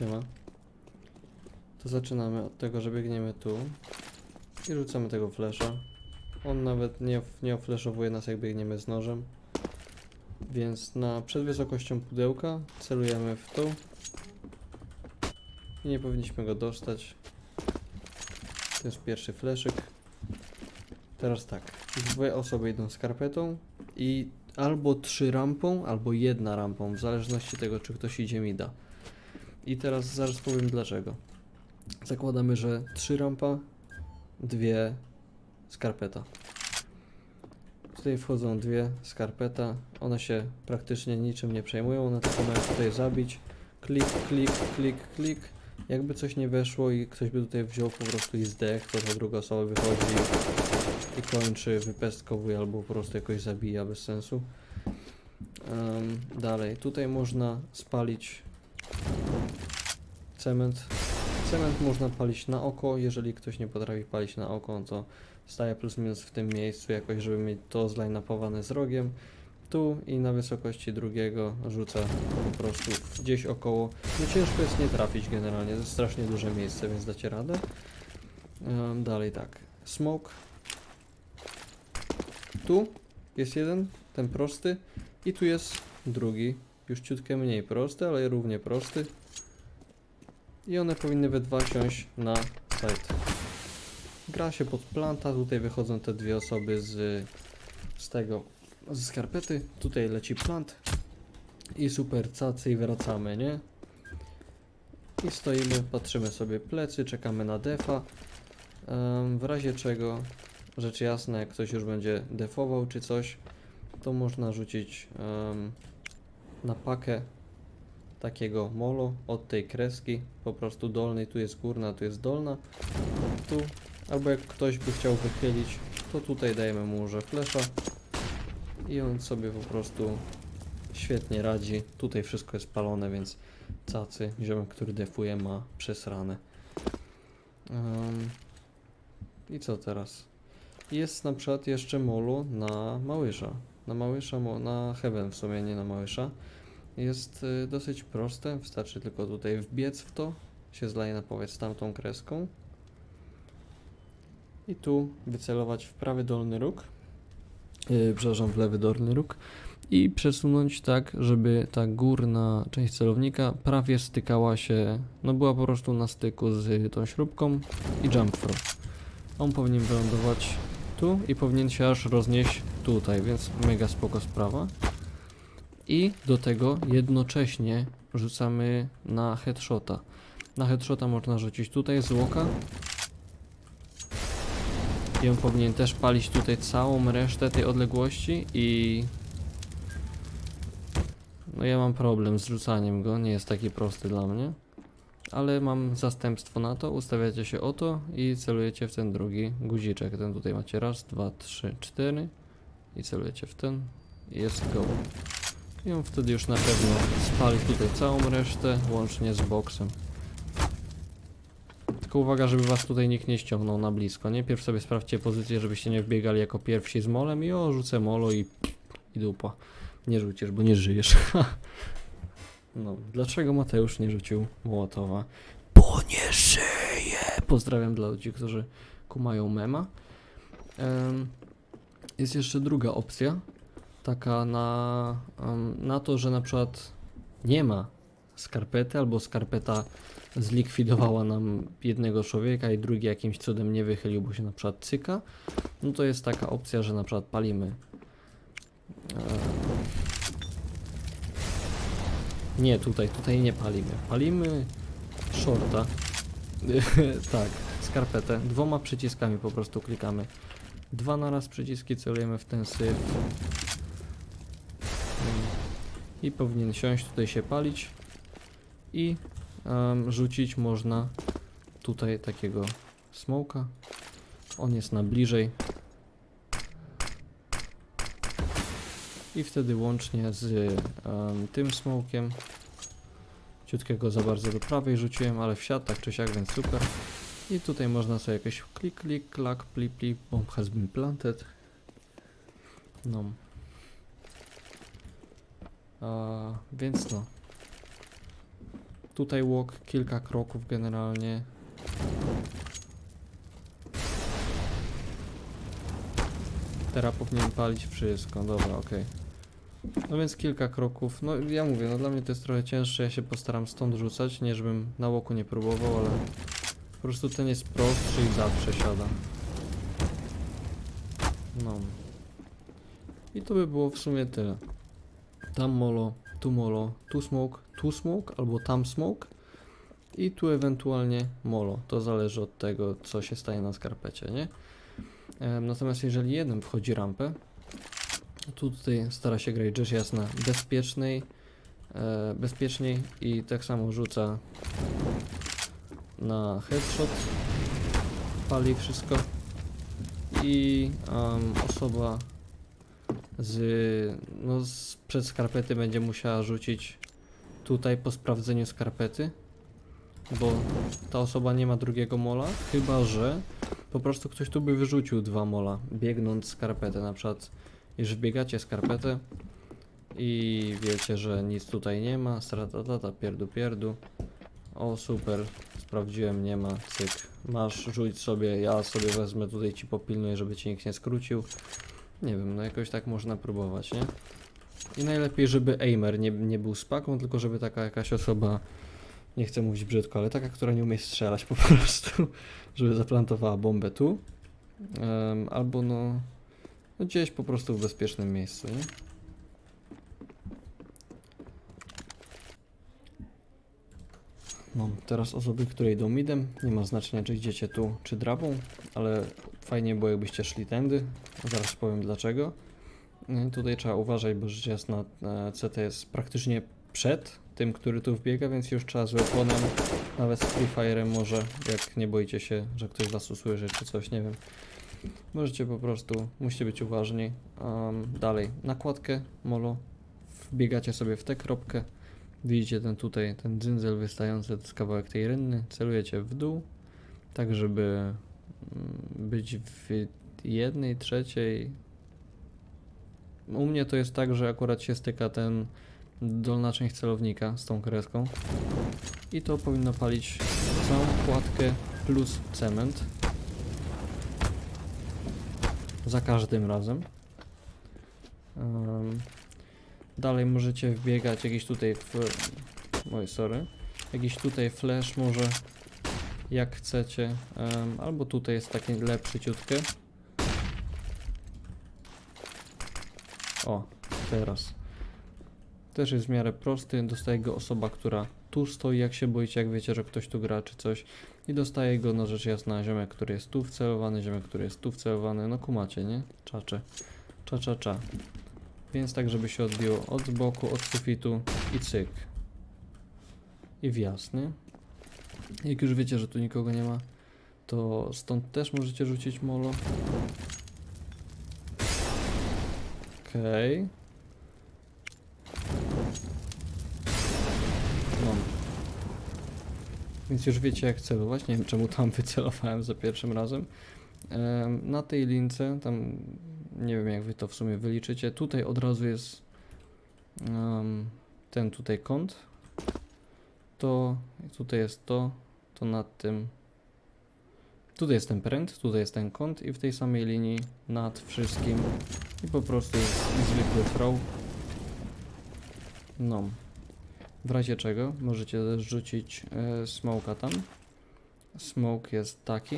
Siema. To zaczynamy od tego, że biegniemy tu i rzucamy tego flesza. On nawet nie, nie ofleszowuje nas jak biegniemy z nożem. Więc na przed wysokością pudełka celujemy w to i nie powinniśmy go dostać. To jest pierwszy fleszyk. Teraz tak. Dwie osoby idą z karpetą i albo trzy rampą, albo jedna rampą, w zależności tego, czy ktoś idzie mi da. I teraz zaraz powiem dlaczego. Zakładamy, że trzy rampa, dwie skarpeta. Tutaj wchodzą dwie skarpeta. One się praktycznie niczym nie przejmują. One tylko mają tutaj zabić. Klik, klik, klik, klik. Jakby coś nie weszło i ktoś by tutaj wziął po prostu i zdech, to ta druga osoba wychodzi i kończy, wypestkowuje albo po prostu jakoś zabija bez sensu. Em, dalej, tutaj można spalić cement. Cement można palić na oko, jeżeli ktoś nie potrafi palić na oko, to staje plus minus w tym miejscu jakoś, żeby mieć to zlajnapowane z rogiem. Tu i na wysokości drugiego rzuca po prostu gdzieś około. No ciężko jest nie trafić generalnie, to jest strasznie duże miejsce, więc dacie radę. Dalej tak, smoke. Tu jest jeden, ten prosty i tu jest drugi, już ciutkę mniej prosty, ale równie prosty. I one powinny we dwa siąść na site. Gra się pod planta, tutaj wychodzą te dwie osoby z, z tego, z skarpety. Tutaj leci plant i super cacy i wracamy, nie? I stoimy, patrzymy sobie plecy, czekamy na defa. W razie czego, rzecz jasna, jak ktoś już będzie defował czy coś, to można rzucić em, na pakę takiego molo od tej kreski, po prostu dolnej, tu jest górna, tu jest dolna, tu, albo jak ktoś by chciał wychylić, to tutaj dajemy mu że flesza i on sobie po prostu świetnie radzi. Tutaj wszystko jest palone, więc cacy, ziomek, który defuje ma przesrane. Em, I co teraz? Jest na przykład jeszcze molu na Małysza. Na Małysza, na Heaven w sumie, nie na Małysza. Jest y, dosyć proste, wystarczy tylko tutaj wbiec w to, się zlajnapować z tamtą kreską. I tu wycelować w prawy dolny róg, yy, przepraszam, w lewy dolny róg. I przesunąć tak, żeby ta górna część celownika prawie stykała się, no była po prostu na styku z tą śrubką i jump throw. On powinien wylądować tu i powinien się aż roznieść tutaj, więc mega spoko sprawa. I do tego jednocześnie rzucamy na headshota. Na headshota można rzucić tutaj z łoka. I on powinien też palić tutaj całą resztę tej odległości i... No ja mam problem z rzucaniem go, nie jest taki prosty dla mnie. Ale mam zastępstwo na to, ustawiacie się o to i celujecie w ten drugi guziczek. Ten tutaj macie raz, dwa, trzy, cztery i celujecie w ten jest go. I on wtedy już na pewno spali tutaj całą resztę, łącznie z boksem. Tylko uwaga, żeby was tutaj nikt nie ściągnął na blisko, nie? Pierw sobie sprawdźcie pozycję, żebyście nie wbiegali jako pierwsi z molem i o, rzucę molo i, i dupa. Nie rzucisz, bo nie żyjesz. no, dlaczego Mateusz nie rzucił Mołotowa? Bo nie żyje! Pozdrawiam dla ludzi, którzy kumają mema. Em, jest jeszcze druga opcja, taka na, na to, że na przykład nie ma skarpety, albo skarpeta zlikwidowała nam jednego człowieka i drugi jakimś cudem nie wychylił, bo się na przykład cyka, no to jest taka opcja, że na przykład palimy. E, nie, tutaj, tutaj nie palimy. Palimy shorta. tak, skarpetę. Dwoma przyciskami po prostu klikamy. Dwa na raz przyciski celujemy w ten syf. I powinien siąść, tutaj się palić. I em, rzucić można tutaj takiego smoka. On jest na bliżej. I wtedy łącznie z em, tym smokiem. Ciutkiego za bardzo do prawej rzuciłem, ale wsiadł tak czy siak, więc super. I tutaj można sobie jakieś klik, klik, klak, plip, plip, bomb has been planted. No. Więc no. Tutaj walk kilka kroków generalnie. Teraz powinien palić wszystko, dobra, okej. No więc kilka kroków, no ja mówię, no dla mnie to jest trochę cięższe, ja się postaram stąd rzucać, nie żebym na łoku nie próbował, ale po prostu ten jest prostszy i zawsze siada. No. I to by było w sumie tyle. Tam molo, tu molo, tu smoke, tu smoke, albo tam smoke. I tu ewentualnie molo. To zależy od tego, co się staje na skarpecie, nie? Natomiast jeżeli jeden wchodzi rampę, tu tutaj stara się grać rzecz jasna bezpiecznej, e, bezpieczniej i tak samo rzuca na headshot, pali wszystko i em, osoba z, no, z przed skarpety będzie musiała rzucić tutaj po sprawdzeniu skarpety, bo ta osoba nie ma drugiego mola, chyba że po prostu ktoś tu by wyrzucił dwa mola, biegnąc skarpetę, na przykład. Już biegacie skarpetę i wiecie, że nic tutaj nie ma, stratatata, pierdu pierdu, o super, sprawdziłem, nie ma, cyk, masz, rzuć sobie, ja sobie wezmę tutaj ci popilnuję, żeby ci nikt nie skrócił, nie wiem, no jakoś tak można próbować, nie? I najlepiej, żeby aimer nie, nie był spaką, tylko żeby taka jakaś osoba, nie chcę mówić brzydko, ale taka, która nie umie strzelać po prostu, żeby zaplantowała bombę tu, em, albo no, no gdzieś po prostu w bezpiecznym miejscu, nie? No, teraz osoby, które idą midem, nie ma znaczenia czy idziecie tu, czy drabą, ale fajnie było jakbyście szli tędy, zaraz powiem dlaczego. No, Tutaj trzeba uważać, bo rzecz jasna e, CT jest praktycznie przed tym, który tu wbiega, więc już trzeba z weaponem, nawet z Free Fire'em może, jak nie boicie się, że ktoś was usłyszy czy coś, nie wiem. Możecie po prostu, musicie być uważni. Um, dalej, nakładkę, molo, wbiegacie sobie w tę kropkę, widzicie ten tutaj, ten dzyndzel wystający, to kawałek tej rynny, celujecie w dół, tak żeby mm, być w jednej, trzeciej. U mnie to jest tak, że akurat się styka ten dolna część celownika z tą kreską i to powinno palić całą kładkę plus cement za każdym razem. Em, dalej możecie wbiegać jakiś tutaj w... Oj, sorry. Jakiś tutaj flash może jak chcecie. Em, albo tutaj jest taki lepszy ciutkę. O, teraz. Też jest w miarę prosty. Dostaje go osoba, która tu stoi, jak się boicie, jak wiecie, że ktoś tu gra czy coś. I dostaje go, no rzecz jasna, ziomek, który jest tu wcelowany, ziomek, który jest tu wcelowany. No kumacie, nie? Czacze. Cza, cza, cza. Więc tak, żeby się odbiło od boku, od sufitu i cyk. I wjazd, nie? Jak już wiecie, że tu nikogo nie ma, to stąd też możecie rzucić molo. Okej. No. Więc już wiecie jak celować. Nie wiem czemu tam wycelowałem za pierwszym razem. Em, na tej lince, tam nie wiem jak wy to w sumie wyliczycie. Tutaj od razu jest em, ten tutaj kąt. To tutaj jest to, to nad tym. Tutaj jest ten pręt, tutaj jest ten kąt i w tej samej linii nad wszystkim i po prostu jest zwykły throw. No. W razie czego możecie też rzucić e, smoka tam. Smoke jest taki,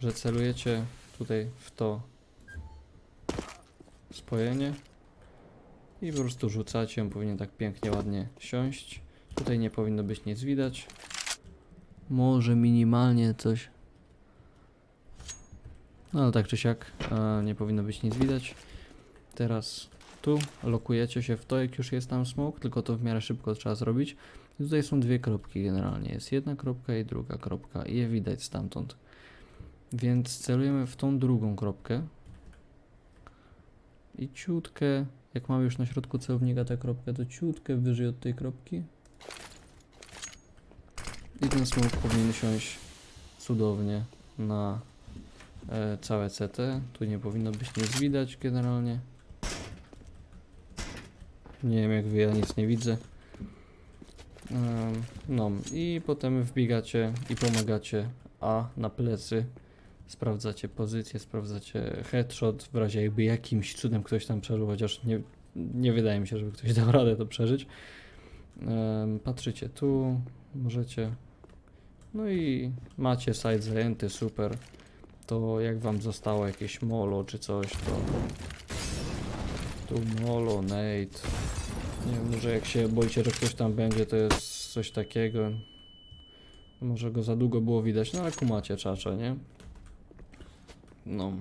że celujecie tutaj w to spojenie i po prostu rzucacie, on powinien tak pięknie, ładnie siąść. Tutaj nie powinno być nic widać. Może minimalnie coś. No ale tak czy siak e, nie powinno być nic widać. Teraz tu lokujecie się w to, jak już jest tam smoke, tylko to w miarę szybko trzeba zrobić. I tutaj są dwie kropki generalnie. Jest jedna kropka i druga kropka i je widać stamtąd. Więc celujemy w tą drugą kropkę. I ciutkę, jak mamy już na środku celownika tę kropkę, to ciutkę wyżej od tej kropki. I ten smoke powinien siąść cudownie na e, całe CT. Tu nie powinno być nic widać generalnie. Nie wiem jak wy, ja nic nie widzę. No i potem wbiegacie i pomagacie A na plecy. Sprawdzacie pozycję, sprawdzacie headshot, w razie jakby jakimś cudem ktoś tam przeżył, chociaż nie, nie wydaje mi się, żeby ktoś dał radę to przeżyć. Patrzycie tu, możecie. No i macie site zajęty, super. To jak wam zostało jakieś molo czy coś, to tu molo, Nate. Nie wiem, może jak się boicie, że ktoś tam będzie, to jest coś takiego. Może go za długo było widać, no ale kumacie czacze, nie? No.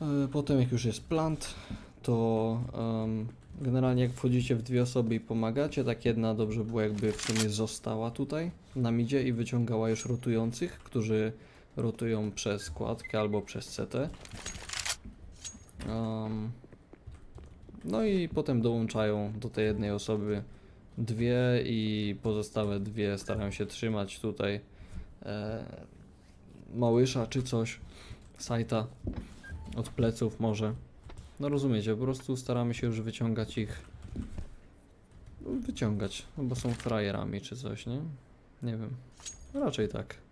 E, Potem jak już jest plant, to em, generalnie jak wchodzicie w dwie osoby i pomagacie, tak jedna dobrze było jakby w sumie została tutaj na midzie i wyciągała już rotujących, którzy rotują przez kładkę albo przez CT. Em, no i potem dołączają do tej jednej osoby dwie i pozostałe dwie starają się trzymać tutaj e, małysza czy coś, sajta od pleców może. No rozumiecie, po prostu staramy się już wyciągać ich, wyciągać, no bo są frajerami czy coś, nie? Nie wiem, raczej tak.